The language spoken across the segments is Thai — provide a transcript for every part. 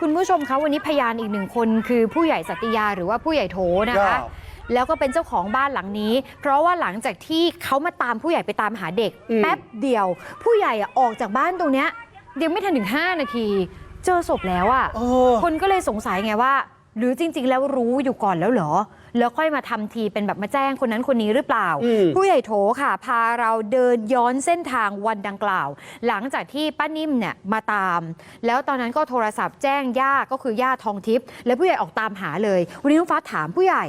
คุณผู้ชมคะวันนี้พยานอีกหนึ่งคนคือผู้ใหญ่สัตยาหรือว่าผู้ใหญ่โถนะคะครับแล้วก็เป็นเจ้าของบ้านหลังนี้ เพราะว่าหลังจากที่เขามาตามผู้ใหญ่ไปตามหาเด็กอืมแป๊บเดียว ผู้ใหญ่อะออกจากบ้านตรงเนี้ยยังไม่ทันถึง 5 นาที เจอศพแล้วอะเออคนก็เลยสงสัยไงว่า หรือจริง ๆ แล้วรู้อยู่ก่อนแล้วเหรอ แล้วค่อยมาทำทีเป็นแบบมาแจ้งคนนั้นคนนี้หรือเปล่าอืมผู้ใหญ่โถค่ะ พาเราเดินย้อนเส้นทางวันดังกล่าว หลังจากที่ป้านิ่มเนี่ยมาตาม แล้วตอนนั้นก็โทรศัพท์แจ้งย่าก็คือย่าทองทิพย์และผู้ใหญ่ออกตามหาเลย วันนี้น้องฟ้าถามผู้ใหญ่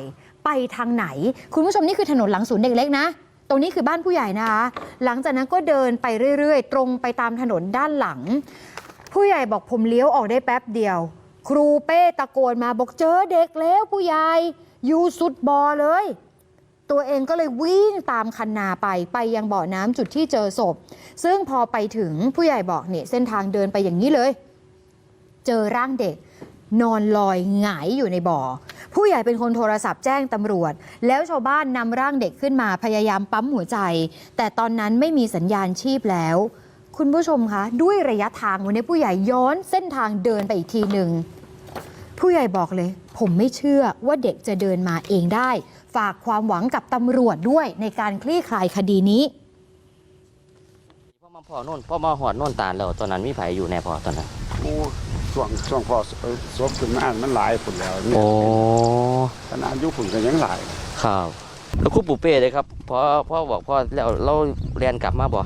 ไปทางไหน คุณผู้ชมนี่คือถนนหลังศูนย์เด็กเล็กนะตรงนี้คือบ้านผู้ใหญ่นะคะ หลังจากนั้นก็เดินไปเรื่อยๆ ตรงไปตามถนนด้านหลัง ผู้ใหญ่บอกผมเลี้ยวออกได้แป๊บเดียว ครูเป้ตะโกนมาบอกเจอเด็กแล้วผู้ใหญ่ อยู่สุดบ่อเลย ตัวเองก็เลยวิ่งตามคันนาไปไปยังบ่อน้ำจุดที่เจอศพ ซึ่งพอไปถึงผู้ใหญ่บอกเนี่ยเส้นทางเดินไปอย่างนี้เลย เจอร่างเด็กนอนลอยหงายอยู่ในบ่อ ผู้ใหญ่เป็นคนโทรศัพท์แจ้งตำรวจ แล้วชาวบ้านนำร่างเด็กขึ้นมาพยายามปั๊มหัวใจ แต่ตอนนั้นไม่มีสัญญาณชีพแล้ว คุณผู้ชมคะ ด้วยระยะทางวันนี้ผู้ใหญ่ย้อนเส้นทางเดินไปอีกทีหนึ่ง ผู้ใหญ่บอกเลย ผมไม่เชื่อว่าเด็กจะเดินมาเองได้ ฝากความหวังกับตำรวจด้วยในการคลี่คลายคดีนี้พ่อมาพ่อโน่นพ่อมาหอดโน่นตาลแล้วตอนนั้นมีไผอยู่แน่พ่อตอนนั้นโอ้ช่วงช่วงพอเอ่อศพขึ้นมามันหลายผุนแล้วเนี่ยโอ้ขนาดอยุผุนก็ยังหลายครับแล้วคุณปู่เป้เลยครับพ่อพ่อบอกพ่อแล้วเราเรียนกลับมาบ่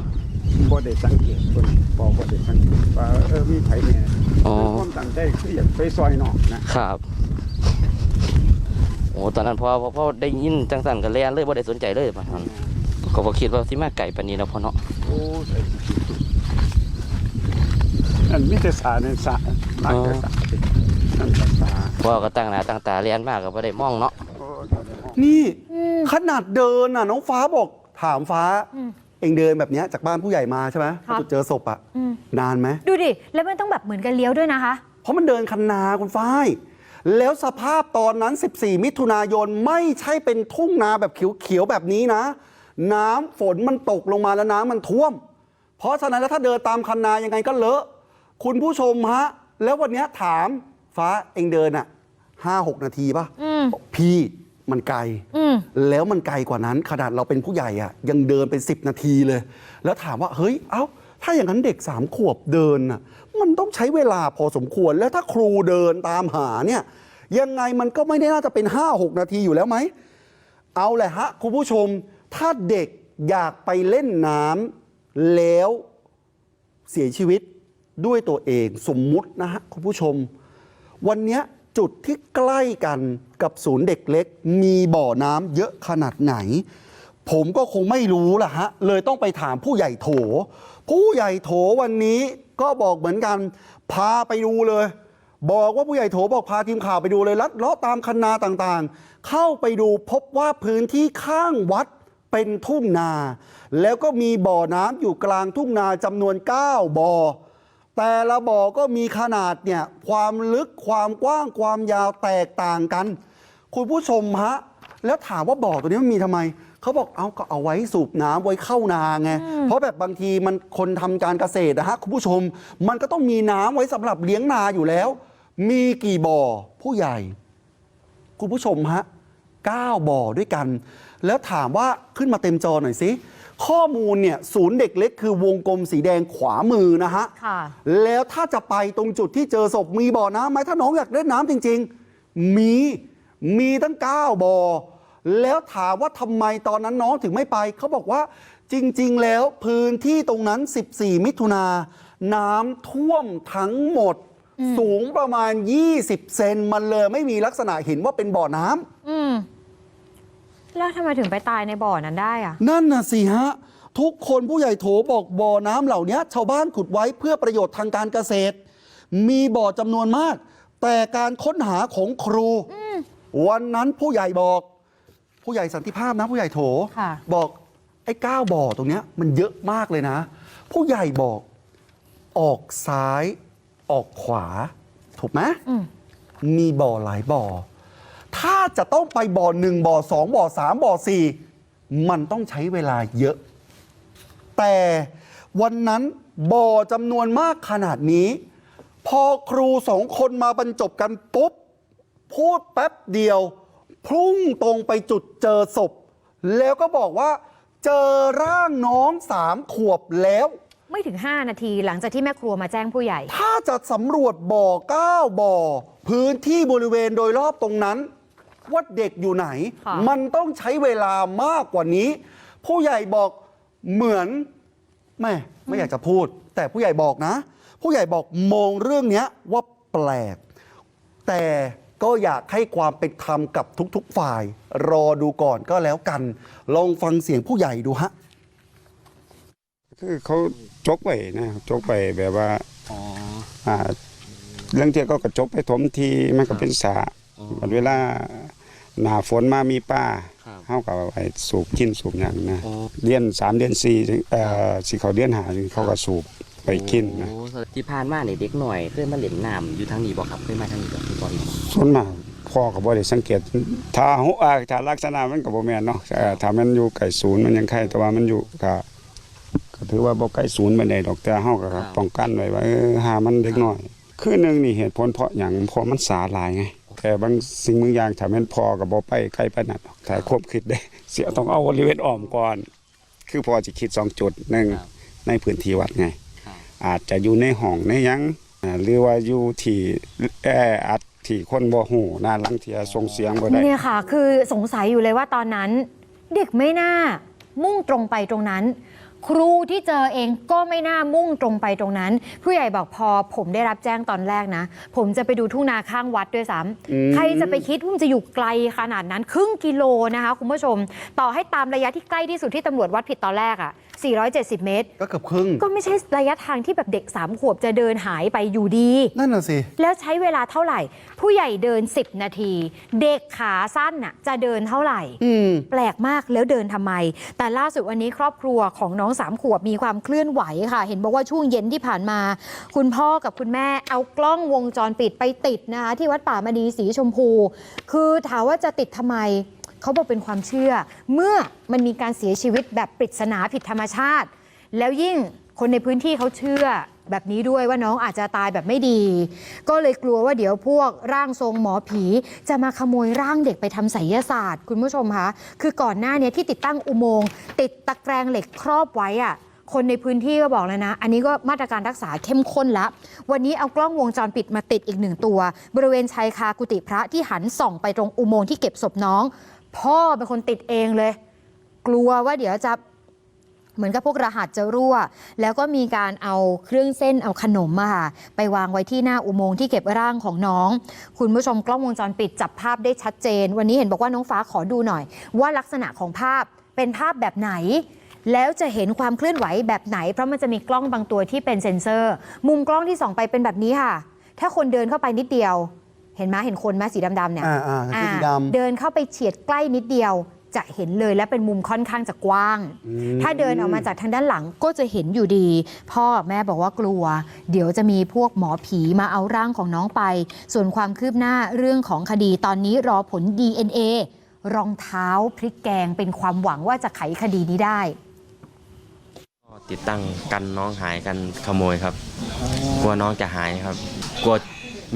บ่ได้สังเกตเพิ่นพอบ่ได้สังเกตว่าเออมีไผเนี่ย อ๋อ ความตั้งใจคืออยากไปซอยนอกนะครับ โอ้ตอนนั้นพ่อพ่อพ่อได้ยินจังสั่นกับเรียนเลยบ่ได้สนใจเลยป่ะนั้นก็บ่คิดว่าสิมาไก่ปานนี้นะพ่อเนาะโอ้ยนั่นมีแต่สาในสาหลังแต่สานั่นแต่สาพ่อก็ตั้งหน้าตั้งตาเรียนมากก็บ่ได้มองเนาะ โอ้ยนี่ ขนาดเดินน่ะ น้องฟ้าบอกถามฟ้า อืม เองเดินแบบเนี้ยจากบ้านผู้ใหญ่มาใช่ไหมครับจุดเจอศพอะอืม นานไหม ดูดิ แล้วมันต้องแบบเหมือนกันเลี้ยวด้วยนะคะ เพราะมันเดินคันนาคุณฝ้าย แล้วสภาพตอนนั้น 14 มิถุนายนไม่ใช่เป็นทุ่งนาแบบเขียวๆ แบบนี้นะ น้ำฝนมันตกลงมาแล้วน้ำมันท่วม เพราะฉะนั้นแล้วถ้าเดินตามคันนายังไงก็เลอะ คุณผู้ชมฮะ แล้ววันเนี้ยถามฟ้าเองเดินอะห้าหกนาทีป่ะ อืมบอกพี่ มันไกลอืมแล้วมันไกลกว่านั้น ขนาดเราเป็นผู้ใหญ่อะยังเดินเป็น 10 นาทีเลย แล้วถามว่าเฮ้ย เอ้า ถ้าอย่างนั้นเด็กสามขวบเดินน่ะมันต้องใช้เวลาพอสมควร แล้วถ้าครูเดินตามหาเนี่ยยังไงมันก็ไม่ได้น่าจะเป็น 5-6 นาทีอยู่แล้วไหม เอาแหละฮะ คุณผู้ชม ถ้าเด็กอยากไปเล่นน้ำแล้วเสียชีวิตด้วยตัวเองสมมุตินะฮะคุณผู้ชม วันเนี้ย จุดที่ใกล้กันกับศูนย์เด็กเล็ก มีบ่อน้ำเยอะขนาดไหน ผมก็คงไม่รู้ล่ะฮะ เลยต้องไปถามผู้ใหญ่โถ ผู้ใหญ่โถวันนี้ก็บอกเหมือนกัน พาไปดูเลย บอกว่าผู้ใหญ่โถบอกพาทีมข่าวไปดูเลยลัดเลาะตามคันนาต่างๆ เข้าไปดูพบว่าพื้นที่ข้างวัดเป็นทุ่งนา แล้วก็มีบ่อน้ำอยู่กลางทุ่งนาจำนวน 9 บ่อ แต่ละบ่อก็มีขนาดเนี่ยความลึกความกว้างความยาวแตกต่างกัน คุณผู้ชมฮะแล้วถามว่าบ่อตัวนี้มันมีทำไมเขาบอกเอาก็เอาไว้สูบน้ำไว้เข้านาไงเพราะแบบบางทีมันคนทำการเกษตรนะฮะคุณผู้ชม มันก็ต้องมีน้ำไว้สำหรับเลี้ยงนาอยู่แล้ว มีกี่บ่อผู้ใหญ่ คุณผู้ชมฮะ9บ่อด้วยกัน แล้วถามว่าขึ้นมาเต็มจอหน่อยสิ ข้อมูลเนี่ยศูนย์เด็กเล็กคือวงกลมสีแดงขวามือนะฮะ ค่ะ แล้วถ้าจะไปตรงจุดที่เจอศพมีบ่อน้ำไหมถ้าน้องอยากเล่นน้ำจริง ๆ มีมีตั้ง 9บ่อแล้วถามว่าทำไมตอนนั้นน้องถึงไม่ไป เขาบอกว่าจริง ๆ แล้วพื้นที่ตรงนั้น 14 มิถุนาน้ำท่วมทั้งหมด สูงประมาณ 20 เซนมันเลยไม่มีลักษณะเห็นว่าเป็นบ่อน้ำ อืม แล้วทำไมถึงไปตายในบ่อนั้นได้อะนั่นน่ะสิฮะ ทุกคนผู้ใหญ่โถบอกบ่อน้ำเหล่านี้ชาวบ้านขุดไว้เพื่อประโยชน์ทางการเกษตร มีบ่อจำนวนมาก แต่การค้นหาของครู วันนั้นผู้ใหญ่บอก ผู้ใหญ่สันติภาพนะผู้ใหญ่โถ ค่ะ บอกไอ้ก้าบ่อตรงเนี้ยมันเยอะมากเลยนะ ผู้ใหญ่บอกออกซ้ายออกขวา ถูกไหม อืม มีบ่อหลายบ่อ ถ้าจะต้องไปบ่อหนึ่งบ่อสองบ่อสามบ่อสี่มันต้องใช้เวลาเยอะ แต่วันนั้นบ่อจำนวนมากขนาดนี้ พอครูสองคนมาบรรจบกันปุ๊บ พูดแป๊บเดียว พุ่งตรงไปจุดเจอศพ แล้วก็บอกว่า เจอร่างน้องสามขวบแล้ว ไม่ถึง 5 นาทีหลังจากที่แม่ครัวมาแจ้งผู้ใหญ่ ถ้าจะสำรวจบ่อเก้าบ่อ พื้นที่บริเวณโดยรอบตรงนั้น ว่าเด็กอยู่ไหน ค่ะ มันต้องใช้เวลามากกว่านี้ ผู้ใหญ่บอกเหมือนแม่ไม่อยากจะพูด แต่ผู้ใหญ่บอกนะ ผู้ใหญ่บอกมองเรื่องเนี้ยว่าแปลก แต่ก็อยากให้ความเป็นธรรมกับทุกๆฝ่าย รอดูก่อนก็แล้วกัน ลองฟังเสียงผู้ใหญ่ดูฮะ คือเขาจกไปนะจกไปแบบว่าอ่าเรื่องเที่ยวก็กระจกไปถมทีมันก็เป็นสระบัดเวลา หนาฝนมามีป้าครับเฮากับไปสูบกินสูบอย่างนะอ๋อ เดือนสามเดือนสี่เอ่อสิเขาเดือนหาเขาก็สูบไปกินนะโอ้ที่ผ่านมาเนี่ยเด็กหน่อยเคยมาเล่นน้ำอยู่ทางนี้บ่ครับเคยมาทางนี้บ่ที่ก่อนนี้ส่วนมากพ่อก็บ่ได้สังเกตถ้าหัวอ่าถ้าลักษณะมันก็บ่แม่นเนาะเอ่อถ้ามันอยู่ใกล้ศูนย์มันยังไข่แต่ว่ามันอยู่ก็ก็ถือว่าบ่ใกล้ศูนย์ปานใดดอกแต่เฮาก็ป้องกันไว้ว่าเออหามันเด็กน้อย คือหนึงนี่เหตุผลเพราะหยังเพราะมันสาหลายไง แต่บางสิ่งบางอย่างถ้าแม่นพอก็บ่ไปใกล้ปานนั้นหรอกถ้าควบคิดได้ เสียต้องเอาบริเวณอ้อมก่อน คือพอสิคิดสองจุดหนึ่งในพื้นที่วัดไงอาจจะอยู่ในห้องในหยังอ่าหรือว่าอยู่ที่แออัดที่คนบ่ฮู้น่าลังเทียส่งเสียงบ่ได้ เนี่ยค่ะ คือสงสัยอยู่เลยว่าตอนนั้น เด็กไม่น่ามุ่งตรงไปตรงนั้น ครูที่เจอเองก็ไม่น่ามุ่งตรงไปตรงนั้น ผู้ใหญ่บอกพอผมได้รับแจ้งตอนแรกนะ ผมจะไปดูทุ่งนาข้างวัดด้วยซ้ำใครจะไปคิดว่ามันจะอยู่ไกลขนาดนั้น ครึ่งกิโลนะคะคุณผู้ชม ต่อให้ตามระยะที่ใกล้ที่สุดที่ตำรวจวัดผิดตอนแรกอะ 470 เมตร ก็เกือบครึ่ง ก็ไม่ใช่ระยะทางที่แบบเด็กสามขวบจะเดินหายไปอยู่ดี นั่นน่ะสิ แล้วใช้เวลาเท่าไหร่ ผู้ใหญ่เดิน 10 นาที เด็กขาสั้นน่ะจะเดินเท่าไหร่อืมแปลกมากแล้วเดินทำไม แต่ล่าสุดวันนี้ครอบครัวของน้องสามขวบมีความเคลื่อนไหวค่ะ เห็นบอกว่าช่วงเย็นที่ผ่านมา คุณพ่อกับคุณแม่เอากล้องวงจรปิดไปติดนะคะที่วัดป่ามณีสีชมพู คือถามว่าจะติดทำไม เขาบอกเป็นความเชื่อ เมื่อมันมีการเสียชีวิตแบบปริศนาผิดธรรมชาติ แล้วยิ่งคนในพื้นที่เขาเชื่อแบบนี้ด้วยว่าน้องอาจจะตายแบบไม่ดี ก็เลยกลัวว่าเดี๋ยวพวกร่างทรงหมอผี จะมาขโมยร่างเด็กไปทำไสยศาสตร์ คุณผู้ชมคะคือก่อนหน้าเนี้ที่ติดตั้งอุโมงค์ติดตะแกรงเหล็กครอบไว้อะคนในพื้นที่ก็บอกเลยนะ อันนี้ก็มาตรการรักษาเข้มข้นละ วันนี้เอากล้องวงจรปิดมาติดอีกหนึ่งตัว บริเวณชายคากุฏิพระที่หันส่องไปตรงอุโมงค์ที่เก็บศพน้อง พ่อเป็นคนติดเองเลย กลัวว่าเดี๋ยวจะเหมือนกับพวกรหัสจะรั่ว แล้วก็มีการเอาเครื่องเส้นเอาขนมมาค่ะไปวางไว้ที่หน้าอุโมงค์ที่เก็บร่างของน้อง คุณผู้ชมกล้องวงจรปิดจับภาพได้ชัดเจน วันนี้เห็นบอกว่าน้องฟ้าขอดูหน่อย ว่าลักษณะของภาพเป็นภาพแบบไหน แล้วจะเห็นความเคลื่อนไหวแบบไหน เพราะมันจะมีกล้องบางตัวที่เป็นเซ็นเซอร์ มุมกล้องที่ส่องไปเป็นแบบนี้ค่ะ ถ้าคนเดินเข้าไปนิดเดียว เห็นไหมเห็นคนไหมสีดำๆเนี่ยอ่าอ่าสีดำ เดินเข้าไปเฉียดใกล้นิดเดียว จะเห็นเลยและเป็นมุมค่อนข้างจะกว้างถ้าเดินออกมาจากทางด้านหลังก็จะเห็นอยู่ดี พ่อแม่บอกว่ากลัว เดี๋ยวจะมีพวกหมอผีมาเอาร่างของน้องไป ส่วนความคืบหน้าเรื่องของคดีตอนนี้รอผล DNA รองเท้าพริกแกงเป็นความหวังว่าจะไขคดีนี้ได้ ก็ติดตั้งกันน้องหายกันขโมยครับ กลัวน้องจะหายครับ กลัว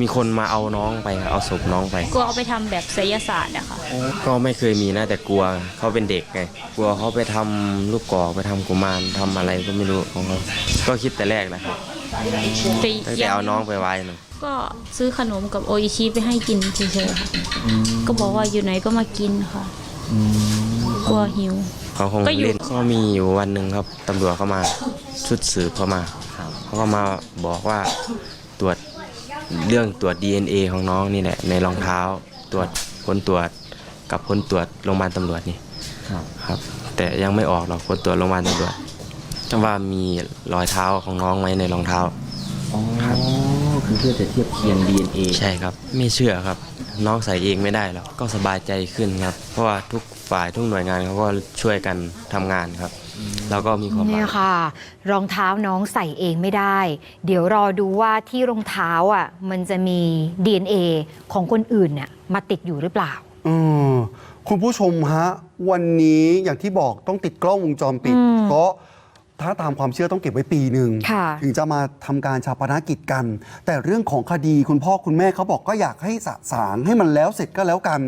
มีคนมาเอาน้องไปครับเอาศพน้องไปกลัวเอาไปทำแบบไสยศาสตร์อะค่ะก็ไม่เคยมีนะ แต่กลัวเขาเป็นเด็กไงกลัวเขาไปทำลูกกอกไปทำกุมารทำอะไรก็ไม่รู้ของเขาก็คิดแต่แรกนะครับแต่ตั้งแต่เอาน้องไปไว้นะก็ซื้อขนมกับโออิชิไปให้กินเฉยๆค่ะก็บอกว่าอยู่ไหนก็มากินค่ะกลัวหิว เขาคงก็อยู่ เล่นก็มีอยู่วันหนึ่งครับตำรวจเข้ามาชุดสืบเข้ามาเขาก็มาบอกว่าตรวจ เรื่องตรวจ DNA ของน้องนี่แหละในรองเท้าตรวจผลตรวจกับผลตรวจโรงพยาบาลตำรวจนี่ครับ แต่ยังไม่ออกหรอกผลตรวจโรงพยาบาลตำรวจว่ามีรอยเท้าของน้องไหมในรองเท้า อ๋อคือเพื่อจะเทียบเคียง DNA ใช่ครับ ไม่เชื่อครับ น้องใส่เองไม่ได้หรอกก็สบายใจขึ้นครับ เพราะว่าทุกฝ่ายทุกหน่วยงานเขาก็ช่วยกันทำงานครับ แล้วก็มีความหวัเนี่งยค่ะ รองเท้าน้องใส่เองไม่ได้ เดี๋ยวรอดูว่าที่รองเท้าอะมันจะมี DNA ของคนอื่นเนี่ยมาติดอยู่หรือเปล่า เออคุณผู้ชมฮะ วันนี้อย่างที่บอกต้องติดกล้องวงจรปิดอืมเพราะ ถ้าตามความเชื่อต้องเก็บไว้ปีหนึ่งค่ะถึงจะมาทำการชาปนกิจกัน แต่เรื่องของคดีคุณพ่อคุณแม่เขาบอกก็อยากให้สะสางให้มันแล้วเสร็จก็แล้วกัน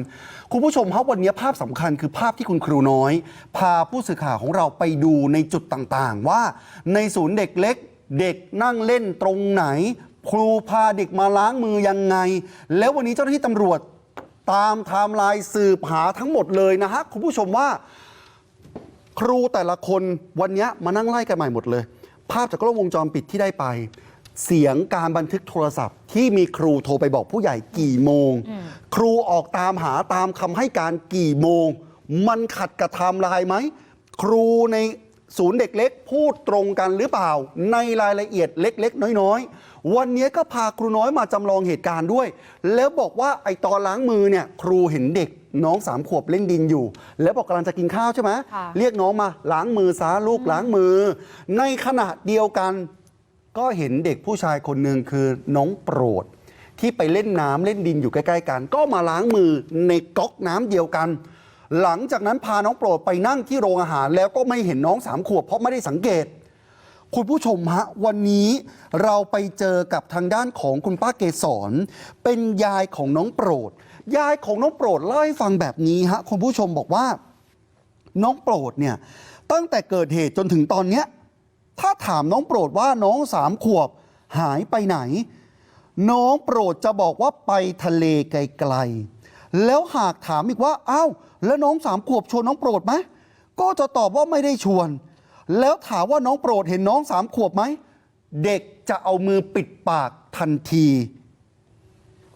คุณผู้ชมครับวันนี้ภาพสำคัญคือภาพที่คุณครูน้อย พาผู้สื่อข่าวของเราไปดูในจุดต่างๆ ว่าในศูนย์เด็กเล็ก เด็กนั่งเล่นตรงไหน ครูพาเด็กมาล้างมือยังไง แล้ววันนี้เจ้าหน้าที่ตำรวจ ตามไทม์ไลน์สืบหาทั้งหมดเลยนะฮะ คุณผู้ชมว่า ครูแต่ละคนวันนี้มานั่งไล่กันใหม่หมดเลย ภาพจากกล้องวงจรปิดที่ได้ไป เสียงการบันทึกโทรศัพท์ ที่มีครูโทรไปบอกผู้ใหญ่กี่โมง ครูออกตามหาตามคำให้การกี่โมง มันขัดกับไทม์ไลน์ไหม ครูในศูนย์เด็กเล็กพูดตรงกันหรือเปล่า ในรายละเอียดเล็ก ๆ น้อยๆ วันนี้ก็พาครูน้อยมาจำลองเหตุการณ์ด้วย แล้วบอกว่าไอตอนล้างมือเนี่ยครูเห็นเด็ก น้องสามขวบเล่นดินอยู่ แล้วบอกกำลังจะกินข้าวใช่ไหมค่ะ เรียกน้องมาล้างมือซาลูกล้างมือ ในขณะเดียวกัน ก็เห็นเด็กผู้ชายคนหนึ่งคือน้องโปรด ที่ไปเล่นน้ำเล่นดินอยู่ใกล้ๆกัน ก็มาล้างมือในก๊อกน้ำเดียวกัน หลังจากนั้นพาน้องโปรดไปนั่งที่โรงอาหาร แล้วก็ไม่เห็นน้องสามขวบเพราะไม่ได้สังเกต คุณผู้ชมฮะ วันนี้เราไปเจอกับทางด้านของคุณป้าเกษรเป็นยายของน้องโปรด ยายของน้องโปรดเล่าให้ฟังแบบนี้ฮะคุณผู้ชมบอกว่า น้องโปรดเนี่ยตั้งแต่เกิดเหตุจนถึงตอนเนี้ยถ้าถามน้องโปรดว่าน้องสามขวบหายไปไหน น้องโปรดจะบอกว่าไปทะเลไกลๆแล้วหากถามอีกว่าอ้าวแล้วน้องสามขวบชวนน้องโปรดไหมก็จะตอบว่าไม่ได้ชวน แล้วถามว่าน้องโปรดเห็นน้องสามขวบไหมเด็กจะเอามือปิดปากทันที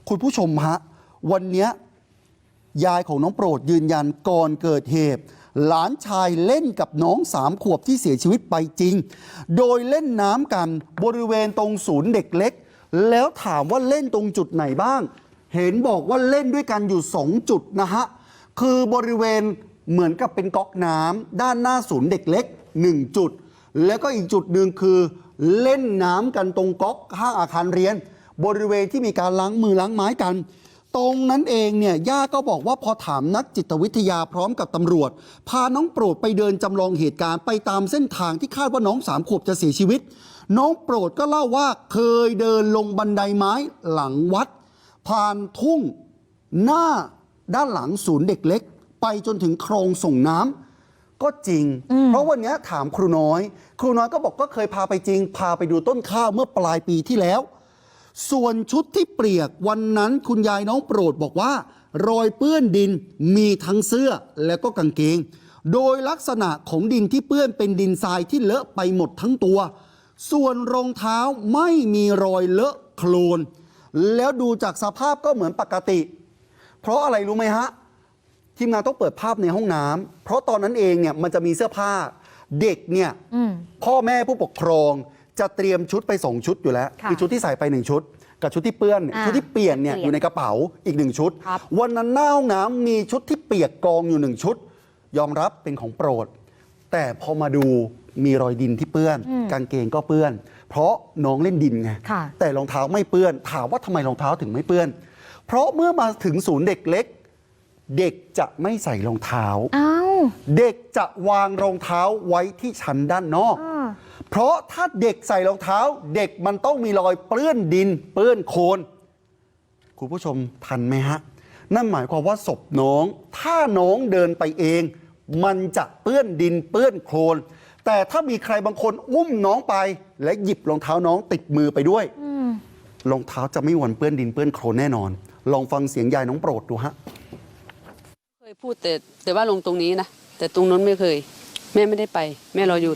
คุณผู้ชมฮะ วันเนี้ยยายของน้องโปรดยืนยันก่อนเกิดเหตุ หลานชายเล่นกับน้องสามขวบที่เสียชีวิตไปจริง โดยเล่นน้ำกันบริเวณตรงศูนย์เด็กเล็ก แล้วถามว่าเล่นตรงจุดไหนบ้าง เห็นบอกว่าเล่นด้วยกันอยู่สองจุดนะฮะ คือบริเวณเหมือนกับเป็นก๊อกน้ำด้านหน้าศูนย์เด็กเล็กหนึ่งจุด แล้วก็อีกจุดหนึ่งคือ เล่นน้ำกันตรงก๊อกข้างอาคารเรียน บริเวณที่มีการล้างมือล้างไม้กัน ตรงนั้นเองเนี่ยย่าก็บอกว่าพอถามนักจิตวิทยาพร้อมกับตำรวจ พาน้องโปรดไปเดินจำลองเหตุการณ์ไปตามเส้นทางที่คาดว่าน้องสามขวบจะเสียชีวิต น้องโปรดก็เล่าว่าเคยเดินลงบันไดไม้หลังวัด ผ่านทุ่งหน้าด้านหลังศูนย์เด็กเล็ก ไปจนถึงโครงส่งน้ำก็จริง เพราะวันนี้ถามครูน้อย ครูน้อยก็บอกก็เคยพาไปจริง พาไปดูต้นข้าวเมื่อปลายปีที่แล้ว ส่วนชุดที่เปียกวันนั้นคุณยายน้องโปรดบอกว่า รอยเปื้อนดินมีทั้งเสื้อและก็กางเกง โดยลักษณะของดินที่เปื้อนเป็นดินทรายที่เลอะไปหมดทั้งตัว ส่วนรองเท้าไม่มีรอยเลอะโคลน แล้วดูจากสภาพก็เหมือนปกติ เพราะอะไรรู้ไหมฮะ ทีมงานต้องเปิดภาพในห้องน้ำเพราะตอนนั้นเองเนี่ยมันจะมีเสื้อผ้าเด็กเนี่ยอืมพ่อแม่ผู้ปกครอง จะเตรียมชุดไปสองชุดอยู่แล้วค่ะอชุดที่ใส่ไปหนึ่งชุด กับชุดที่เปื้อนเนี่ยอ่าชุดที่เปลี่ยนเนี่ยเปลี่ยนอยู่ในกระเป๋าอีกหนึ่งชุด ครับ วันนั้นหน้าห้องน้ำมีชุดที่เปียกกองอยู่หนึ่งชุด ยอมรับเป็นของโปรด แต่พอมาดูมีรอยดินที่เปื้อน กางเกงก็เปื้อน เพราะน้องเล่นดินไงค่ะ แต่รองเท้าไม่เปื้อน ถามว่าทำไมรองเท้าถึงไม่เปื้อน เพราะเมื่อมาถึงศูนย์เด็กเล็ก เด็กจะไม่ใส่รองเท้า อ้าว เด็กจะวางรองเท้าไว้ที่ชั้นด้านนอก อ่า เพราะถ้าเด็กใส่รองเท้า เด็กมันต้องมีรอยเปื้อนดิน เปื้อนโคลนคุณผู้ชมทันไหมฮะ นั่นหมายความว่าศพน้อง ถ้าน้องเดินไปเอง มันจะเปื้อนดินเปื้อนโคลนแต่ถ้ามีใครบางคนอุ้มน้องไป และหยิบรองเท้าน้องติดมือไปด้วยรองเท้าจะไม่หวนเปื้อนดินเปื้อนโคลนแน่นอน ลองฟังเสียงยายน้องโปรดดูฮะเคยพูดแต่แต่ว่าลงตรงนี้นะแต่ตรงนั้นไม่เคย แม่ไม่ได้ไป แม่เราอยู่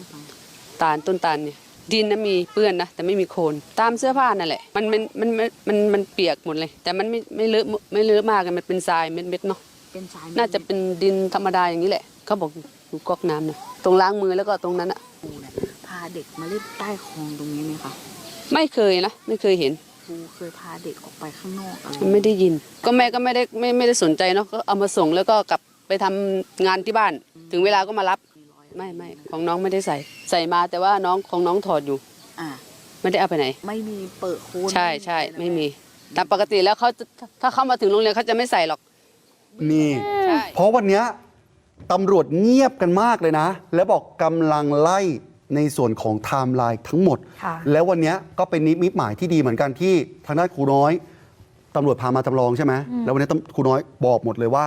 ตาลต้นตาลเนี่ยดินนะมีเปื้อนนะแต่ไม่มีโคลนตามเสื้อผ้านั่นแหละมันมันมันมันมันมันเปียกหมดเลย แต่มันไม่ไม่เลอะไม่เลอะมากอะมันเป็นทรายเม็ดๆเนาะเป็นสายน่าจะเป็นดินธรรมดาอย่างนี้แหละเขาบอกอยู่ก๊อกน้ำนะตรงล้างมือแล้วก็ตรงนั้นอะครูเนี่ยพาเด็กมาเล่นใต้คลองตรงนี้ไหมคะไม่เคยนะไม่เคยเห็นครูเคยพาเด็กออกไปข้างนอกอะไรไม่ได้ยิน ก็แม่ก็ไม่ได้ไม่ไม่ได้สนใจเนาะก็เอามาส่งแล้วก็กลับไปทำงานที่บ้าน ถึงเวลาก็มารับ ไม่ไม่ของน้องไม่ได้ใส่ ใส่มาแต่ว่าน้องของน้องถอดอยู่อ่า ไม่ได้เอาไปไหน ไม่มีเปิดโคนใช่ใช่ไม่มีตามปกติแล้วเขาจะถ้าเขามาถึงโรงเรียนเขาจะไม่ใส่หรอก นี่ ใช่ เพราะวันเนี้ยตำรวจเงียบกันมากเลยนะ แล้วบอกกำลังไล่ในส่วนของไทม์ไลน์ทั้งหมด ค่ะ แล้ววันเนี้ยก็เป็นนิมิตหมายที่ดีเหมือนกันที่ทางด้านครูน้อย ตำรวจพามาจำลองใช่ไหมแล้ววันนี้ตำครูน้อยบอกหมดเลยว่า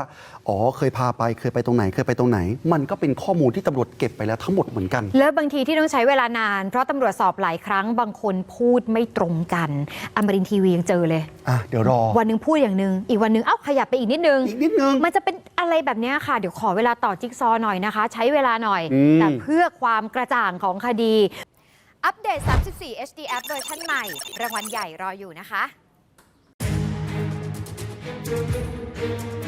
อ๋อเคยพาไปเคยไปตรงไหนเคยไปตรงไหน มันก็เป็นข้อมูลที่ตำรวจเก็บไปแล้วทั้งหมดเหมือนกัน แล้วบางทีที่ต้องใช้เวลานาน เพราะตำรวจสอบหลายครั้งบางคนพูดไม่ตรงกันอมรินทร์ทีวียังเจอเลย อะเดี๋ยวรอ วันหนึ่งพูดอย่างหนึ่งอีกวันหนึ่งเอ้าขยับไปอีกนิดนึง อีกนิดนึง มันจะเป็นอะไรแบบเนี้ยค่ะ เดี๋ยวขอเวลาต่อจิ๊กซอว์หน่อยนะคะ ใช้เวลาหน่อยอืม แต่เพื่อความกระจ่างของคดี อัปเดต 34 HD App เวอร์ชันใหม่ รางวัลใหญ่รออยู่นะคะ thank you